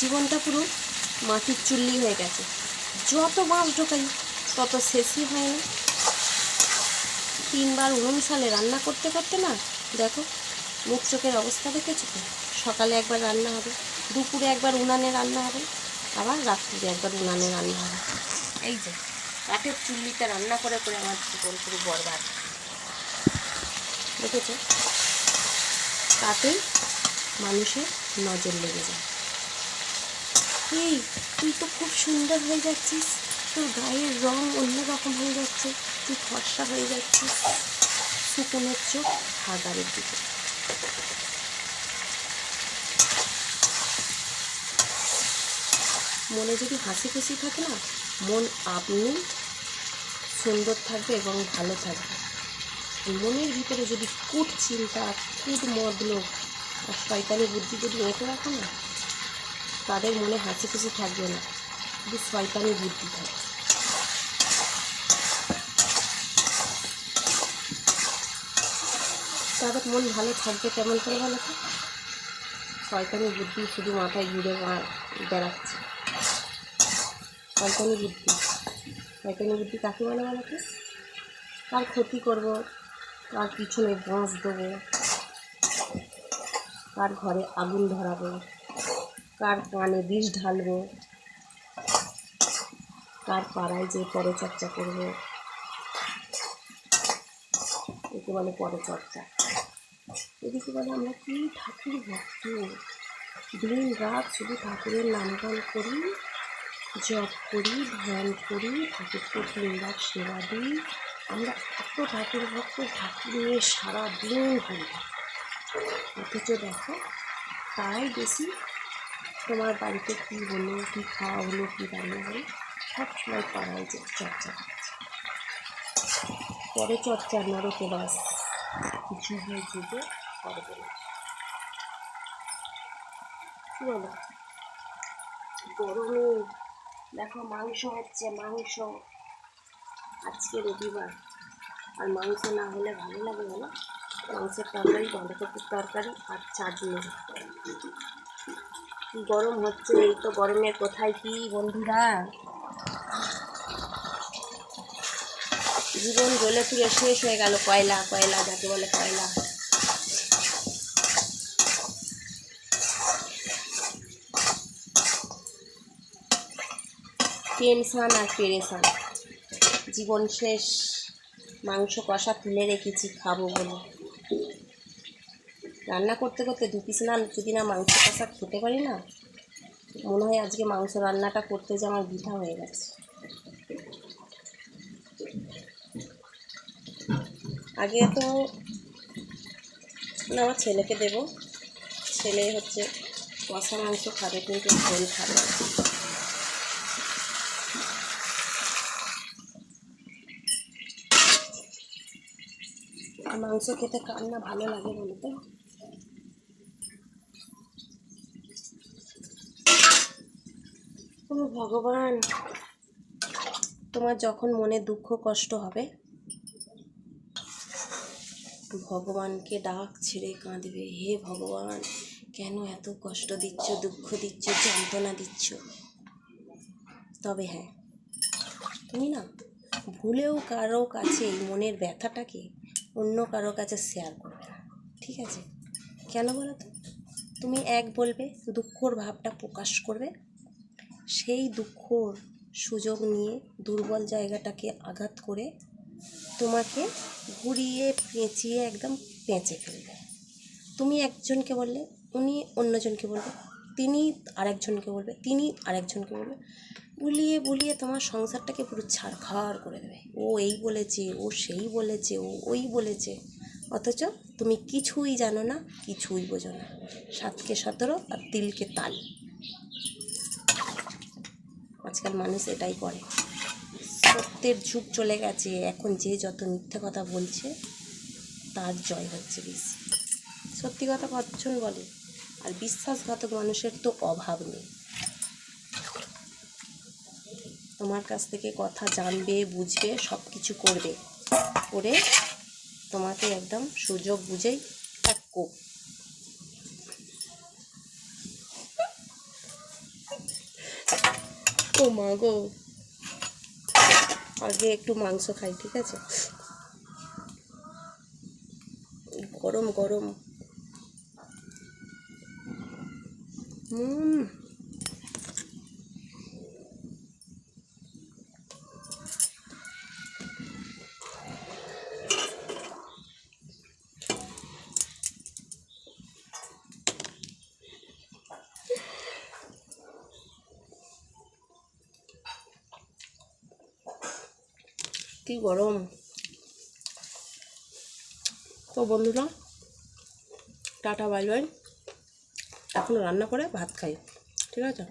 জীবনটা পুরো মাটির চুল্লি হয়ে গেছে। যত মাছ ঢোকাই, তত শেষই হয় না। তিনবার উনুন সালে রান্না করতে করতে না, দেখো, মুখ চোখের অবস্থা দেখেছ তো? সকালে একবার রান্না হবে, দুপুরে একবার উনানে রান্না হবে, আবার রাত্রিরে একবার উনানে রান্না হবে। এই যে, কাঠের চুল্লিতে রান্না করে করে আমার জীবন পুরো বরবাদ। দেখেছ? তাতেই মানুষের নজর লেগে যায়। এই, তুই তো খুব সুন্দর হয়ে যাচ্ছিস। তোর গায়ের রং অন্যরকম হয়ে যাচ্ছে। তুই ফর্সা হয়ে যাচ্ছিস। শুকনোর চোখ হাগারের দিকে। মনে যদি হাসি খুশি থাকে না, মন আপনি সুন্দর থাকবে এবং ভালো থাকবে। মনের ভিতরে যদি কুট চিন্তা, কুট মদলোক আর শয়তানি বুদ্ধি যদি এঁকে রাখো না তাদের মনে হাসি খুশি থাকবে না। শুধু শয়তানি বুদ্ধি থাকবে। তাদের মন ভালো থাকবে কেমন করে ভালো তো? শয়তানি বুদ্ধি শুধু মাথায় ঘুরে বেড়াচ্ছে। শয়তানি বুদ্ধি। শয়তানি বুদ্ধি কাকে বলে বলো তো? কার ক্ষতি করব? কার পিছনে বাঁশ দেবো? কার ঘরে আগুন ধরাবো? কার কানে বিষ ঢালবো? কার পাড়ায় যে পরচর্চা করব? একে বলে পরচর্চা এদিকে বলে, আমরা কি ঠাকুর ভক্ত? দিন রাত শুধু ঠাকুরের নামগান করি, জপ করি, ধ্যান করি, ঠাকুরকে দিন রাত সেবা দিই। আমরা এত ঠাকুর ভক্ত ঠাকুর নিয়ে সারাদিন ঘুরি অথচ দেখো, তাই বেশি তোমার বাড়িতে কী হলো, কী খাওয়া হলো, কী রান্না হলো, সব সময় পাড়ায় যে চর্চা পরে চর্চার নরকে বাস যুগে যুগে করে বলে কী বলো? গরমে দেখো মাংস হচ্ছে মাংস। আজকে রবিবার, আর মাংস না হলে ভালো লাগে বলো? মাংসের তরকারি বাঁধাকপির তরকারি আর চাটনি। গরম হচ্ছে, এই তো গরমের কোথায় কি বন্ধুরা? জীবন জ্বলে পুড়ে শেষ হয়ে গেল কয়লা কয়লা যাকে বলে কয়লা। টেনশান আর পেরেশান। জীবন শেষ, মাংস কষা তুলে রেখেছি, খাব বলে। রান্না করতে করতে দু পিস না, যদি না মাংস কষা খেতে পারি না, মনে হয় আজকে মাংস রান্নাটা করতে যে আমার বৃথা হয়ে গেছে। আগে তো না, আমার ছেলেকে দেবো। ছেলে হচ্ছে কষা মাংস খাবে, কিন্তু ঝোল খাবে মাংস খেতে কার না ভালো লাগে বলতে ও ভগবান, তোমার যখন মনে দুঃখ, কষ্ট হবে, ভগবানকে ডাক ছেড়ে কাঁদবে। হে ভগবান, কেন এত কষ্ট দিচ্ছ, দুঃখ দিচ্ছ, যন্ত্রণা দিচ্ছ? তবে হ্যাঁ তুমি না ভুলেও কারও কাছে এই মনের ব্যথাটাকে অন্য কারও কাছে শেয়ার করবে না, ঠিক আছে? কেন বলো তো? তুমি এক বলবে, দুঃখর ভাবটা প্রকাশ করবে সেই দুঃখর সুযোগ নিয়ে দুর্বল জায়গাটাকে আঘাত করে তোমাকে ঘুরিয়ে পেঁচিয়ে একদম পেঁচে ফেলবে। তুমি একজনকে বললে, উনি অন্যজনকে বলবে, তিনি আরেকজনকে বলবে, তিনি আরেকজনকে বলবে বুলিয়ে বুলিয়ে তোমার সংসারটাকে পুরো ছাড়খাড় করে দেবে। ও এই বলেছে, ও সেই বলেছে, ও ওই বলেছে। অথচ তুমি কিছুই জানো না, কিছুই বোঝো না। সাতকে সতেরো আর তিলকে তাল। আজকাল মানুষ এটাই করে। সত্যের যুগ চলে গেছে, এখন যে যত মিথ্যে কথা বলছে, তার জয় হচ্ছে বেশি। সত্যি কথা কতজন বলে, আর বিশ্বাসঘাতক মানুষের তো অভাব নেই। তোমার কাছ থেকে কথা জানবে, বুঝবে সব কিছু করবে। করে তোমাকে একদম সুযোগ বুঝেই এক কোপ ও মা গো আগে একটু মাংস খাই ঠিক আছে? গরম গরম। হুম কি গরম। তো বন্ধুরা টাটা বাই বাই। এখন রান্না করে ভাত খাই ঠিক আছে?